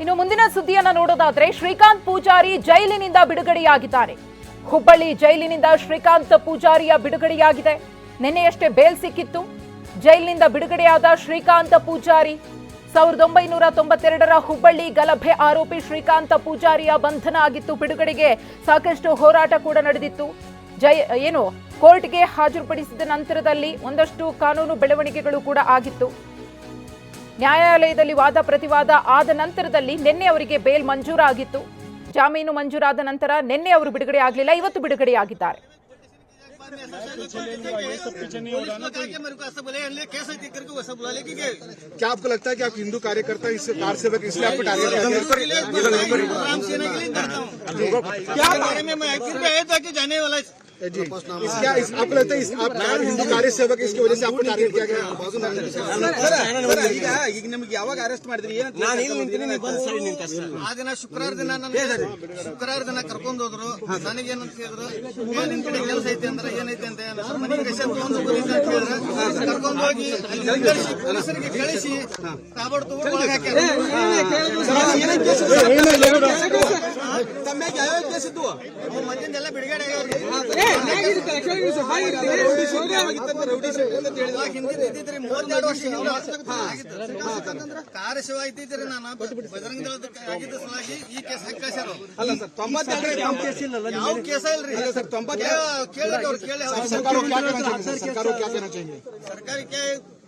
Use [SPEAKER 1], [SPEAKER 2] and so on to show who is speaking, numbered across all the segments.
[SPEAKER 1] ಇನ್ನು ಮುಂದಿನ ಸುದ್ದಿಯನ್ನ ನೋಡೋದಾದ್ರೆ ಶ್ರೀಕಾಂತ್ ಪೂಜಾರಿ ಜೈಲಿನಿಂದ ಬಿಡುಗಡೆಯಾಗಿದ್ದಾರೆ. ಹುಬ್ಬಳ್ಳಿ ಜೈಲಿನಿಂದ ಶ್ರೀಕಾಂತ್ ಪೂಜಾರಿಯ ಬಿಡುಗಡೆಯಾಗಿದೆ. ನಿನ್ನೆಯಷ್ಟೇ ಬೇಲ್ ಸಿಕ್ಕಿತ್ತು. ಜೈಲಿನಿಂದ ಬಿಡುಗಡೆಯಾದ ಶ್ರೀಕಾಂತ ಪೂಜಾರಿ. ಸಾವಿರದ ಒಂಬೈನೂರ ತೊಂಬತ್ತೆರಡರ ಹುಬ್ಬಳ್ಳಿ ಗಲಭೆ ಆರೋಪಿ ಶ್ರೀಕಾಂತ ಪೂಜಾರಿಯ ಬಂಧನ ಆಗಿತ್ತು. ಬಿಡುಗಡೆಗೆ ಸಾಕಷ್ಟು ಹೋರಾಟ ಕೂಡ ನಡೆದಿತ್ತು. ಜೈ, ಏನು, ಕೋರ್ಟ್ಗೆ ಹಾಜರುಪಡಿಸಿದ ನಂತರದಲ್ಲಿ ಒಂದಷ್ಟು ಕಾನೂನು ಬೆಳವಣಿಗೆಗಳು ಕೂಡ ಆಗಿತ್ತು. ನ್ಯಾಯಾಲಯದಲ್ಲಿ ವಾದ ಪ್ರತಿವಾದ ಆದ ನಂತರದಲ್ಲಿ ನಿನ್ನೆ ಅವರಿಗೆ ಬೇಲ್ ಮಂಜೂರಾಗಿತ್ತು ಜಾಮೀನು ಮಂಜೂರಾದ ನಂತರ ನಿನ್ನೆ ಅವರು ಬಿಡುಗಡೆ ಆಗಲಿಲ್ಲ ಇವತ್ತು ಬಿಡುಗಡೆಯಾಗಿದ್ದಾರೆ
[SPEAKER 2] पुलिस लोग आके मेरे को ऐसा बोले "ले, केस है देख करके वैसा बुला लेके गए
[SPEAKER 3] क्या आपको लगता है कि आप हिंदू कार्यकर्ता इस कार सेवक इसलिए आपको टारगेट किया गया?
[SPEAKER 2] राम सेना के लिए करता हूँ क्या बारे में मैं फिर भी आया था कि जाने वाला है।
[SPEAKER 3] जी इस क्या इस, आपको लगता है इस आप हिंदू कार्य सेवक इसकी वजह से आपको टारगेट किया गया
[SPEAKER 2] ಸರ್, ಈಗ ಈಗ ನಿಮ್ಗೆ ಯಾವಾಗ ಅರೆಸ್ಟ್ ಮಾಡಿದ್ರಿ ನಾನು ಇಲ್ಲಿ ನಿಂತೀನಿ ನೀವು ಬಂದು ಸರಿ ನಿಂತ ಆ ದಿನ ಶುಕ್ರವಾರ ದಿನ ನನಗೆ ಶುಕ್ರವಾರ ದಿನ ಕರ್ಕೊಂಡು ಹೋದ್ರು ನನಗೇನಂತ ಹೇಳಿದ್ರು ಏ, ನಿಮ್ ಕಡೆ ಕೆಲಸ ಐತೆ ಅಂದ್ರೆ ಏನೈತೆ ಅಂತ ಏನು ಸರ್, ಮನೆಗೆ ರೇಷನ್ ತಗೊಂಡು ಬರೀತೆ ಅಂತ ಹೇಳಿದ್ರೆ ಕರ್ಕೊಂಡು ಹೋಗಿ ಅಲ್ಲಿ ಕಳಿಸಿ ಪೊಲೀಸರಿಗೆ ಕಳಿಸಿ ಕಾಬಡ್ ತಗೊಂಡು ಒಳಗೆ ಹಾಕ್ಯಾರ ಅವ್ ಮಂದಿನೆಲ್ಲ ಬಿಡುಗಡೆ ಹಿಂದೆ ಇದ್ದಿದ್ರಿ ಮೂವತ್ತೆರಡು ವರ್ಷ ಹಿಂದೆ ಆಗಿತ್ತು. ಕಾರ್ಯ ಸೇವಾ ಇದ್ದಿದ್ರಿ ನಾನು ಬಜರಂಗ ದಳದ ಆಗಿದ್ದ ಸಲುವಾಗಿ ಈ ಕೇಸ್ ಹಾಕ್ಯಾರ
[SPEAKER 4] ಅಲ್ಲ ಸರ್ ತೊಂಬತ್ತೆರಡು ಯಾವ ಕೇಸ್ ಇಲ್ಲ
[SPEAKER 2] ಯಾವ ಕೇಸ ಇಲ್ರಿ
[SPEAKER 4] ಸರ್ ತೊಂಬತ್ತ
[SPEAKER 2] ಕೇಳಿದ್ರೆ ಅವ್ರು ಕೇಳಿ ಅವ್ರು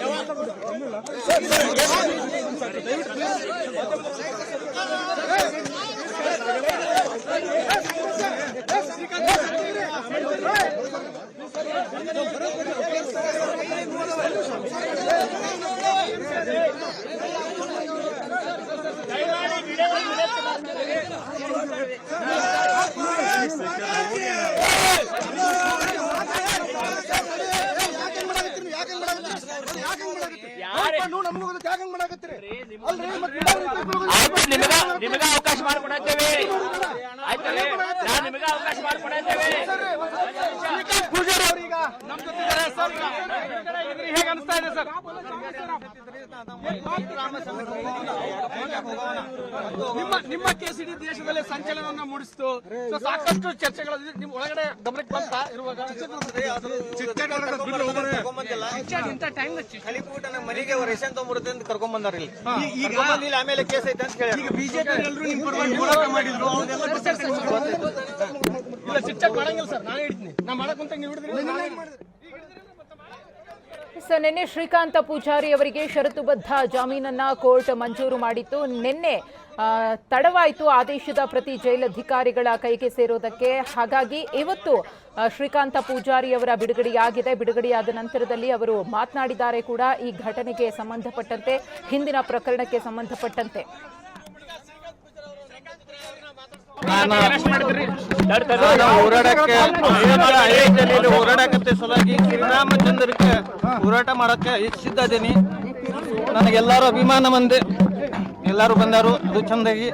[SPEAKER 4] ಯಾವಾಗ
[SPEAKER 5] ಆಯ್ತು ನಿಮಗ ನಿಮಗ ಅವಕಾಶ ಮಾಡ್ಕೊಡತ್ತೇವೆ. ಆಯ್ತಲ್ಲ ನಾವು ನಿಮಗ ಅವಕಾಶ ಮಾಡ್ಕೊಡತ್ತೇವೆ. ಹೇಗೆ ಅನಿಸ್ತಾ ಇದೆ ಸರ್.
[SPEAKER 6] ನಿಮ್ಮ ನಿಮ್ಮ ಕೇಸ್ ಇಡೀ ದೇಶದಲ್ಲಿ ಸಂಚಲನವನ್ನ ಮೂಡಿಸಿತು. ಸೊ ಸಾಕಷ್ಟು ಚರ್ಚೆಗಳು ನಿಮ್ ಒಳಗಡೆ ಗಮನಕ್ಕೆ ಬಂತ ಇರುವಾಗ? ಇಂಥ ಟೈಮ್
[SPEAKER 2] ಕಲಿಪೂಟ ನಮ್ಮ ಮನೆಗೆ ರೇಷನ್ ತಗೊಂಡ್ಬರುತ್ತೆ ಅಂತ ಕರ್ಕೊಂಡ್ ಬಂದಾರ ಇಲ್ಲಿ. ಈಗ ಆಮೇಲೆ ಕೇಸ್ ಐತೆ ಅಂತ ಹೇಳಿ ಈಗ ಬಿಜೆಪಿ ಎಲ್ಲರೂ ನಿಮ್ ಪರವಾಗಿ ಹೋರಾಟ ಮಾಡಿದ್ರು.
[SPEAKER 6] ಇಲ್ಲ ಶಿಕ್ಷೆ ಮಾಡಂಗಿಲ್ಲ ಸರ್. ನಾನು ಹೇಳ್ತೀನಿ ನಾ ಮಾಡಕ್ ಅಂತ ನೀವು ಹಿಡಿದ್ರಿ
[SPEAKER 1] ಸೊ ನಿನ್ನೆ ಶ್ರೀಕಾಂತ ಪೂಜಾರಿ ಅವರಿಗೆ ಷರತ್ತುಬದ್ಧ ಜಾಮೀನನ್ನ ಕೋರ್ಟ್ ಮಂಜೂರು ಮಾಡಿತ್ತು. ನಿನ್ನೆ ತಡವಾಯಿತು ಆದೇಶದ ಪ್ರತಿ ಜೈಲಧಿಕಾರಿಗಳ ಕೈಗೆ ಸೇರೋದಕ್ಕೆ. ಹಾಗಾಗಿ ಇವತ್ತು ಶ್ರೀಕಾಂತ ಪೂಜಾರಿ ಅವರ ಬಿಡುಗಡೆಯಾಗಿದೆ. ಬಿಡುಗಡೆಯಾದ ನಂತರದಲ್ಲಿ ಅವರು ಮಾತನಾಡಿದ್ದಾರೆ ಕೂಡ. ಈ ಘಟನೆಗೆ ಸಂಬಂಧಪಟ್ಟಂತೆ, ಹಿಂದಿನ ಪ್ರಕರಣಕ್ಕೆ ಸಂಬಂಧಪಟ್ಟಂತೆ.
[SPEAKER 7] ಅಯೋಧ್ಯೆಯಲ್ಲಿ ಹೋರಾಟಕ್ಕೆ ಸಲುವಾಗಿ ಶ್ರೀರಾಮಚಂದ್ರಕ್ಕೆ ಹೋರಾಟ ಮಾಡಕ್ಕೆ ಸಿದ್ಧ ಇದೀನಿ ನನಗೆಲ್ಲರೂ ಅಭಿಮಾನ ಬಂದೆ ಎಲ್ಲರೂ ಬಂದರು ಅದು ಚಂದಾಗಿ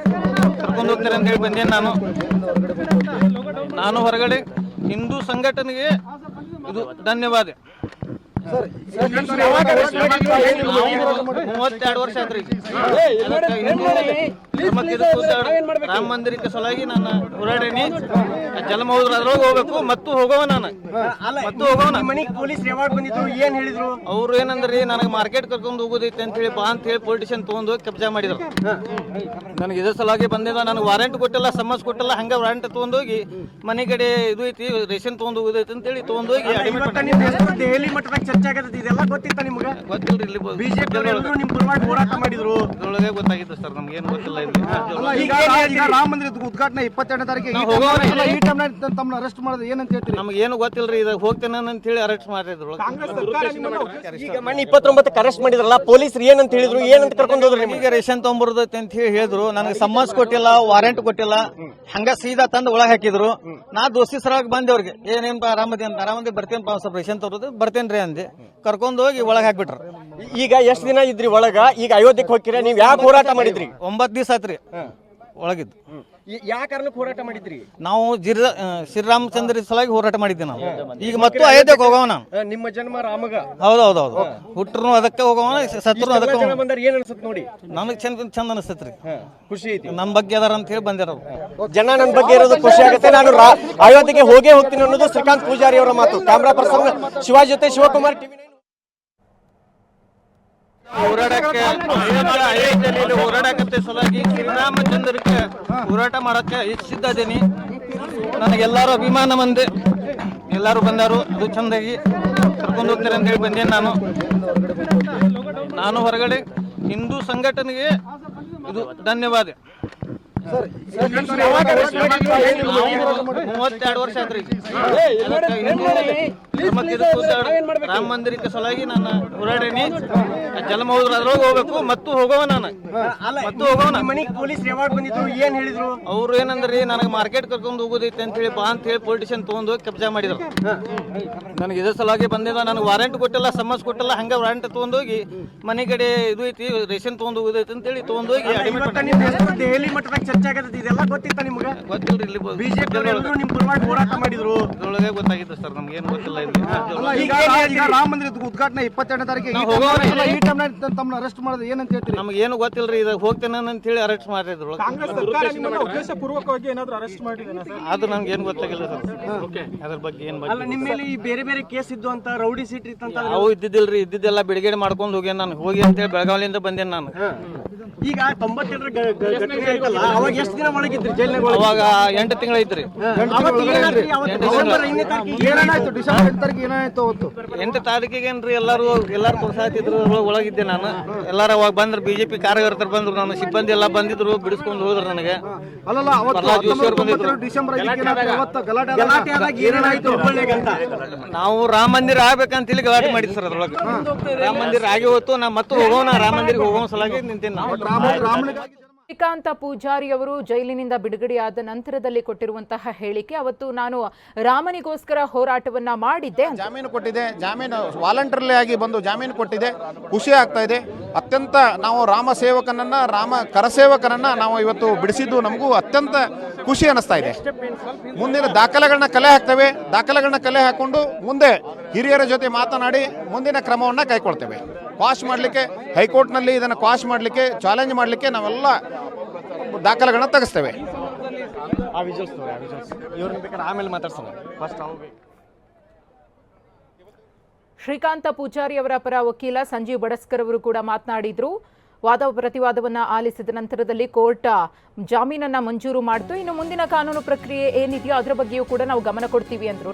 [SPEAKER 7] ಕರ್ಕೊಂಡು ಹೋಗ್ತಾರೆ ಅಂತ ಹೇಳಿ ಬಂದೇನೆ ನಾನು ನಾನು ಹೊರಗಡೆ ಹಿಂದೂ ಸಂಘಟನೆಗೆ ಇದು ಧನ್ಯವಾದ ಮೂವತ್ತೆರಡು ವರ್ಷ ಆದ್ರಿ ರಾಮ ಮಂದಿರಕ್ಕೆ ಸಲಾಗಿ ನಾನು ಹೋರಾಡೀನಿ. ಜಲಮೌದ್ರ ಅದ್ರೊಳಗೆ ಹೋಗ್ಬೇಕು ಮತ್ತು ಹೋಗವ ನಾನು. ಮತ್ತು ಹೋಗವ
[SPEAKER 4] ಮನೆಗೆ ಪೊಲೀಸ್ ರೆವಾರ್ಡ್ ಬಂದಿದ್ರು ಏನ್ ಹೇಳಿದ್ರು?
[SPEAKER 7] ಅವ್ರು ಏನಂದ್ರಿ ನನಗೆ ಮಾರ್ಕೆಟ್ ಕರ್ಕೊಂಡು ಹೋಗೋದೈತೆ ಅಂತ ಹೇಳಿ ಬಾ ಅಂತ ಹೇಳಿ ಪೊಲಿಟಿಷಿಯನ್ ತಗೊಂಡು ಹೋಗಿ ಕಬ್ಜಾ ಮಾಡಿದ್ರು. ನನಗೆ ಇದ್ರ ಸಲಾಗಿ ಬಂದಿದ ನನಗೆ ವಾರಂಟ್ ಕೊಟ್ಟಿಲ್ಲ ಸಮಸ್ ಕೊಟ್ಟಿಲ್ಲ ಹಂಗ ವಾರಂಟ್ ತಗೊಂಡೋಗಿ ಮನೆ ಕಡೆ ಇದು ಐತಿ ರೇಷನ್ ತಗೊಂಡು ಹೋಗೋದೈತೆ ಅಂತ ಹೇಳಿ ತಗೊಂಡೋಗಿ ಹೋಗಿ
[SPEAKER 4] ದೆಹಲಿ ಮಟ್ಟದಾಗ ಚರ್ಚೆ ಆಗತ್ತೆ ಇದೆಲ್ಲ ಗೊತ್ತಿತ್ತ ನಿಮ್ಗೆ?
[SPEAKER 7] ಗೊತ್ತಿಲ್ಲ ಇಲ್ಲಿ
[SPEAKER 4] ಬಿಜೆಪಿ ನಿಮ್ ಪರವಾಗಿ ಹೋರಾಟ ಮಾಡಿದ್ರು.
[SPEAKER 7] ಇದ್ರೊಳಗೆ ಗೊತ್ತಾಗಿತ್ತು ಸರ್ ನಮ್ಗೆ ಏನು ಗೊತ್ತಿಲ್ಲ
[SPEAKER 3] ರಾಮ ಮಂದಿರದ ಉದ್ಘಾಟನೆ ಇಪ್ಪತ್ತೆರಡನೇ ತಾರೀಕಿಗೆ. ಈ ಟೈಮ್ ತಮ್ಮನ್ನ ಅರೆಸ್ಟ್ ಮಾಡೋದು ಏನಂತ ಹೇಳ್ತೀರಿ?
[SPEAKER 7] ನಮ್ಗೆ ಏನು ಗೊತ್ತಿಲ್ರಿ ಇದು ಹೋಗ್ತೇನೆ ಅಂತ ಹೇಳಿ ಅರೆಸ್ಟ್ ಮಾಡಿದ್ರು
[SPEAKER 8] ಈಗ ಮಣ್ಣಿ ಇಪ್ಪತ್ತೊಂಬತ್ತಕ್ಕೆ ಅರೆಸ್ಟ್ ಮಾಡಿದ್ರಲ್ಲ ಪೊಲೀಸರು ಏನಂತ ಹೇಳಿದ್ರು ಏನಂತ ಕರ್ಕೊಂಡು ಹೋದ್ರು ನಿಮಗೆ?
[SPEAKER 7] ಈಗ ರೇಷನ್ ತೊಗೊಂಬರ್ದೈತಿ ಅಂತ ಹೇಳಿ ಹೇಳಿದ್ರು ನನಗೆ ಸಮ್ಮಸ್ ಕೊಟ್ಟಿಲ್ಲ ವಾರೆಂಟ್ ಕೊಟ್ಟಿಲ್ಲ ಹಂಗ ಸೀದಾ ತಂದು ಒಳಗ್ ಹಾಕಿದ್ರು. ನಾ ದೋಸ್ತಿ ಸರವಾಗಿ ಬಂದೆ ಅವ್ರಿಗೆ ಏನೇನ್ಪ ಆರಾಮದಿ ಅಂತ ಆರಾಮದಿ ಬರ್ತೇನೆ ಸ್ವಲ್ಪ ರೇಷನ್ ತೋರೋದ ಬರ್ತೇನ್ ರೀ ಅಂದೆ. ಕರ್ಕೊಂಡು ಹೋಗಿ ಒಳಗ್ ಹಾಕ್ಬಿಟ್ರು.
[SPEAKER 8] ಈಗ ಎಷ್ಟು ದಿನ ಇದ್ರಿ ಒಳಗ? ಈಗ ಅಯೋಧ್ಯಕ್ಕೆ ಹೋಗಿರ ನೀವು ಯಾಕೆ ಹೋರಾಟ ಮಾಡಿದ್ರಿ?
[SPEAKER 7] ಒಂಬತ್ತು ದಿವಸ ಆತ್ರಿ ಒಳಗಿದ್ದು.
[SPEAKER 8] ಯಾವ ಕಾರಣಕ್ಕೆ ಹೋರಾಟ ಮಾಡಿದ್ರಿ?
[SPEAKER 7] ನಾವು ಆ, ಶ್ರೀರಾಮಚಂದ್ರ ಸಲಾಗಿ ಹೋರಾಟ ಮಾಡಿದ್ದೆ ನಾವು. ಈಗ ಮತ್ತು ಅಯೋಧ್ಯೆಗೆ ಹೋಗವ ನಾನು.
[SPEAKER 8] ನಿಮ್ಮ ಜನ್ಮ ರಾಮಗ.
[SPEAKER 7] ಹೌದು ಹೌದು ಹೌದು ಹುಟ್ರು ಅದಕ್ಕೆ ಹೋಗವ ಸತ್ರು ಅದಕ್ಕೆ ಹೋಗವ.
[SPEAKER 8] ಬಂದಾರ ಏನ್ ಅನ್ಸುತ್ತೆ ನೋಡಿ?
[SPEAKER 7] ನನಗೆ ಚಂದ ಚಂದ ಅನಿಸ್ತೈತ್ರಿ
[SPEAKER 8] ಖುಷಿ ಐತಿ.
[SPEAKER 7] ನಮ್ಮ ಬಗ್ಗೆ ಅದಾರ ಅಂತ ಹೇಳಿ ಬಂದಿರೋ
[SPEAKER 8] ಜನ ನನ್ನ ಬಗ್ಗೆ ಇರೋದು ಖುಷಿ ಆಗುತ್ತೆ. ನಾನು ರಾ- ಅಯೋಧ್ಯೆಗೆ ಹೋಗೇ ಹೋಗ್ತೀನಿ ಅನ್ನೋದು ಶ್ರೀಕಾಂತ್ ಪೂಜಾರಿ ಅವರ ಮಾತು. ಕ್ಯಾಮ್ರಾ ಪರ್ಸನ್ ಶಿವಾಜಿ ಜೊತೆ ಶಿವಕುಮಾರ್ ಟಿವಿ
[SPEAKER 7] ಅಯೋಧ್ಯ- ಅಯೋಧ್ಯೆಯಲ್ಲಿ ಹೋರಾಟಕ್ಕೆ ಸಲುವಾಗಿ ಶ್ರೀರಾಮಚಂದ್ರಕ್ಕೆ ಹೋರಾಟ ಮಾಡಕ್ಕೆ ಇಚ್ಛಿದ್ದ ಅದೀನಿ ನನಗೆಲ್ಲರೂ ಅಭಿಮಾನ ಮಂದಿ ಎಲ್ಲರೂ ಬಂದಾರು ಅದು ಚಂದಾಗಿ ಕರ್ಕೊಂಡು ಹೋಗ್ತಾರೆ ಅಂತ ಹೇಳಿ ಬಂದೇನೆ ನಾನು. ನಾನು ಹೊರಗಡೆ ಹಿಂದೂ ಸಂಘಟನೆಗೆ ಇದು ಧನ್ಯವಾದ. ಮೂವತ್ತೆರಡು ವರ್ಷ ಆದ್ರಿ. ಇದಕ್ಕೂ ರಾಮ ಮಂದಿರಕ್ಕೆ ಸಲುವಾಗಿ ನಾನು ಹೋರಾಡೀನಿ. ಜಲಮೌದ್ರ ಅದ್ರೊಳಗೆ ಹೋಗ್ಬೇಕು ಮತ್ತು ಹೋಗೋವ ನಾನು. ಮತ್ತು ಹೋಗೋ ನಾನು.
[SPEAKER 8] ಮನೆಗೆ ಪೊಲೀಸ್ ರೆವಾರ್ಡ್ ಬಂದಿದ್ರು ಏನ್ ಹೇಳಿದ್ರು?
[SPEAKER 7] ಅವ್ರು ಏನಂದ್ರಿ ನನಗೆ ಮಾರ್ಕೆಟ್ ಕರ್ಕೊಂಡು ಹೋಗೋದೈತೆ ಅಂತ ಹೇಳಿ ಬಾ ಅಂತ ಹೇಳಿ ಪೊಲಿಟಿಷಿಯನ್ ತಗೊಂಡು ಹೋಗಿ ಕಬ್ಜಾ ಮಾಡಿದ್ರು. ನನಗೆ ಇದ್ರ ಸಲುವಾಗಿ ಬಂದಿದ ನನಗೆ ವಾರಂಟ್ ಕೊಟ್ಟಿಲ್ಲ ಸಮಸ್ ಕೊಟ್ಟಿಲ್ಲ ಹಂಗ ವಾರಂಟ್ ತಗೊಂಡು ಹೋಗಿ ಮನೆ ಕಡೆ ಇದು ಐತಿ ರೇಷನ್ ತಗೊಂಡು ಹೋಗೋದೈತೆ ಅಂತ ಹೇಳಿ ತಗೊಂಡು ಹೋಗಿ ಅಡಿಮೆಟ್
[SPEAKER 8] ದೆಹಲಿ ಮಟ್ಟದಾಗ ಚರ್ಚೆ ಆಗತ್ತೆ ಇದೆಲ್ಲ ಗೊತ್ತಿತ್ತ ನಿಮ್ಗೆ?
[SPEAKER 7] ಗೊತ್ತಿಲ್ಲ ಇಲ್ಲಿ
[SPEAKER 8] ಬಿಜೆಪಿ ಎಲ್ಲರೂ ನಿಮ್ ಪರವಾಗಿ ಹೋರಾಟ ಮಾಡಿದ್ರು.
[SPEAKER 7] ಇದ್ರೊಳಗೆ ಗೊತ್ತಾಗಿತ್ತು ಸರ್ ನಮ್ಗೆ ಏನು ಗೊತ್ತಿಲ್ಲ
[SPEAKER 3] ರಾಮ ಮಂದಿರದ ಉದ್ಘಾಟನೆ ಇಪ್ಪತ್ತೆರಡನೇ ತಾರೀಕಿಗೆ. ಈ ಟೈಮ್ ತಮ್ಮನ್ನ ಅರೆಸ್ಟ್ ಮಾಡೋದು ಏನಂತ ಹೇಳ್ತೀರಿ?
[SPEAKER 7] ನಮ್ಗೆ ಏನು ಗೊತ್ತಿಲ್ರಿ ಇದು ಹೋಗ್ತೇನೆ ಅಂತ ಹೇಳಿ ಅರೆಸ್ಟ್ ಮಾಡಿದ್ರು
[SPEAKER 6] ಉದ್ದೇಶಪೂರ್ವಕವಾಗಿ ಏನಾದ್ರು ಅರೆಸ್ಟ್ ಮಾಡಿದ್ದೇನೆ
[SPEAKER 7] ಅದು ನಮ್ಗೆ ಏನು ಗೊತ್ತಾಗಿಲ್ಲ ಸರ್. ಅದ್ರ ಬಗ್ಗೆ ಏನು
[SPEAKER 8] ಅಲ್ಲ ನಿಮ್ಮ ಮೇಲೆ ಈ ಬೇರೆ ಬೇರೆ ಕೇಸ್ ಇದ್ದು ಅಂತ ರೌಡಿ ಸೀಟ್ ಇತ್ತಂತ
[SPEAKER 7] ಅವು ಇದ್ದಿದ್ದಿಲ್ರಿ ಇದ್ದಿದ್ದೆಲ್ಲ ಬಿಡುಗಡೆ ಮಾಡ್ಕೊಂಡು ಹೋಗಿ ನಾನು. ಹೋಗಿ ಅಂತೇಳಿ ಬೆಳಗಾವಿಯಿಂದ ಬಂದೇನೆ ನಾನು.
[SPEAKER 8] ಈಗ ತೊಂಬತ್ತೆರಡರ ಗ- ಗ- ಘಟನೆ ಆಯ್ತಲ್ಲ ಅವಾಗ ಎಷ್ಟು ದಿನ ಒಳಗಿದ್ರಿ ಜೈಲ್ನಾಗ ಒಳಗೆ?
[SPEAKER 7] ಅವಾಗ ಎಂಟು
[SPEAKER 8] ತಾರೀಕಿಗೆ
[SPEAKER 7] ತಾರೀಕಿಗೇನ್ರಿ ಎಲ್ಲರೂ ಎಲ್ಲಾರು ಅದ್ರೊಳಗೆ ಒಳಗಿದ್ದೆ ನಾನು. ಎಲ್ಲಾರು ಅವಾಗ ಬಂದ್ರು ಬಿಜೆಪಿ ಕಾರ್ಯಕರ್ತರು ಬಂದ್ರು ನಾನು ಸಿಬ್ಬಂದಿ ಎಲ್ಲ ಬಂದಿದ್ರು ಬಿಡಿಸ್ಕೊಂಡು ಹೋದ್ರು ನನಗೆ. ನಾವು ರಾಮ ಮಂದಿರ ಆಗ್ಬೇಕಂತ ಹೇಳಿ ಗಲಾಟೆ ಮಾಡಿದ್ ಸರ್ ಅದ್ರೊಳಗೆ. ರಾಮ ಮಂದಿರ ಆಗಿ ಹೋತು ನಾ ಮತ್ತೆ ಹೋಗೋಣ ರಾಮ ಮಂದಿರ ಹೋಗೋ ಸಲಾಗಿ ನಿಂತೇನೆ
[SPEAKER 3] ರಾಮನಿಗಾಗಿ
[SPEAKER 1] ಶ್ರೀಕಾಂತ ಪೂಜಾರಿ ಅವರು ಜೈಲಿನಿಂದ ಬಿಡುಗಡೆಯಾದ ನಂತರದಲ್ಲಿ ಕೊಟ್ಟಿರುವಂತಹ ಹೇಳಿಕೆ. ಅವತ್ತು ನಾನು ರಾಮನಿಗೋಸ್ಕರ ಹೋರಾಟವನ್ನ ಮಾಡಿದ್ದೆ
[SPEAKER 9] ಜಾಮೀನು ಕೊಟ್ಟಿದೆ. ಜಾಮೀನು ವಾಲಂಟರ್ಲಿ ಆಗಿ ಬಂದು ಜಾಮೀನು ಕೊಟ್ಟಿದೆ. ಖುಷಿ ಆಗ್ತಾ ಇದೆ. ಅತ್ಯಂತ ನಾವು ರಾಮ ಸೇವಕನನ್ನ ರಾಮ ಕರಸೇವಕನನ್ನ ನಾವು ಇವತ್ತು ಬಿಡಿಸಿದ್ದು ನಮಗೂ ಅತ್ಯಂತ ಖುಷಿ ಅನಿಸ್ತಾ ಇದೆ. ಮುಂದಿನ ದಾಖಲೆಗಳನ್ನ ಕಲೆ ಹಾಕ್ತೇವೆ. ದಾಖಲೆಗಳನ್ನ ಕಲೆ ಹಾಕೊಂಡು ಮುಂದೆ ಹಿರಿಯರ ಜೊತೆ ಮಾತನಾಡಿ ಮುಂದಿನ ಕ್ರಮವನ್ನು ಕೈಗೊಳ್ತೇವೆ. ಕ್ವಾಶ್ ಮಾಡಲಿಕ್ಕೆ ಹೈಕೋರ್ಟ್ನಲ್ಲಿ ಇದನ್ನು ಕ್ವಾಶ್ ಮಾಡಲಿಕ್ಕೆ ಚಾಲೆಂಜ್ ಮಾಡಲಿಕ್ಕೆ ನಾವೆಲ್ಲ ದಾಖಲೆಗಳನ್ನ ತೆಗೆಸ್ತೇವೆ.
[SPEAKER 8] ಆಮೇಲೆ ಮಾತಾಡ್ಸೋಣ.
[SPEAKER 1] ಶ್ರೀಕಾಂತ ಪೂಜಾರಿ ಅವರ ಪರ ವಕೀಲ ಸಂಜೀವ್ ಬಡಸ್ಕರ್ ಅವರು ಕೂಡ ಮಾತನಾಡಿದ್ರು. ವಾದ ಪ್ರತಿವಾದವನ್ನ ಆಲಿಸಿದ ನಂತರದಲ್ಲಿ ಕೋರ್ಟ್ ಜಾಮೀನನ್ನ ಮಂಜೂರು ಮಾಡಿತು. ಇನ್ನು ಮುಂದಿನ ಕಾನೂನು ಪ್ರಕ್ರಿಯೆ ಏನಿದೆಯೋ ಅದರ ಬಗ್ಗೆಯೂ ಕೂಡ ನಾವು ಗಮನ ಕೊಡ್ತೀವಿ ಅಂದ್ರು.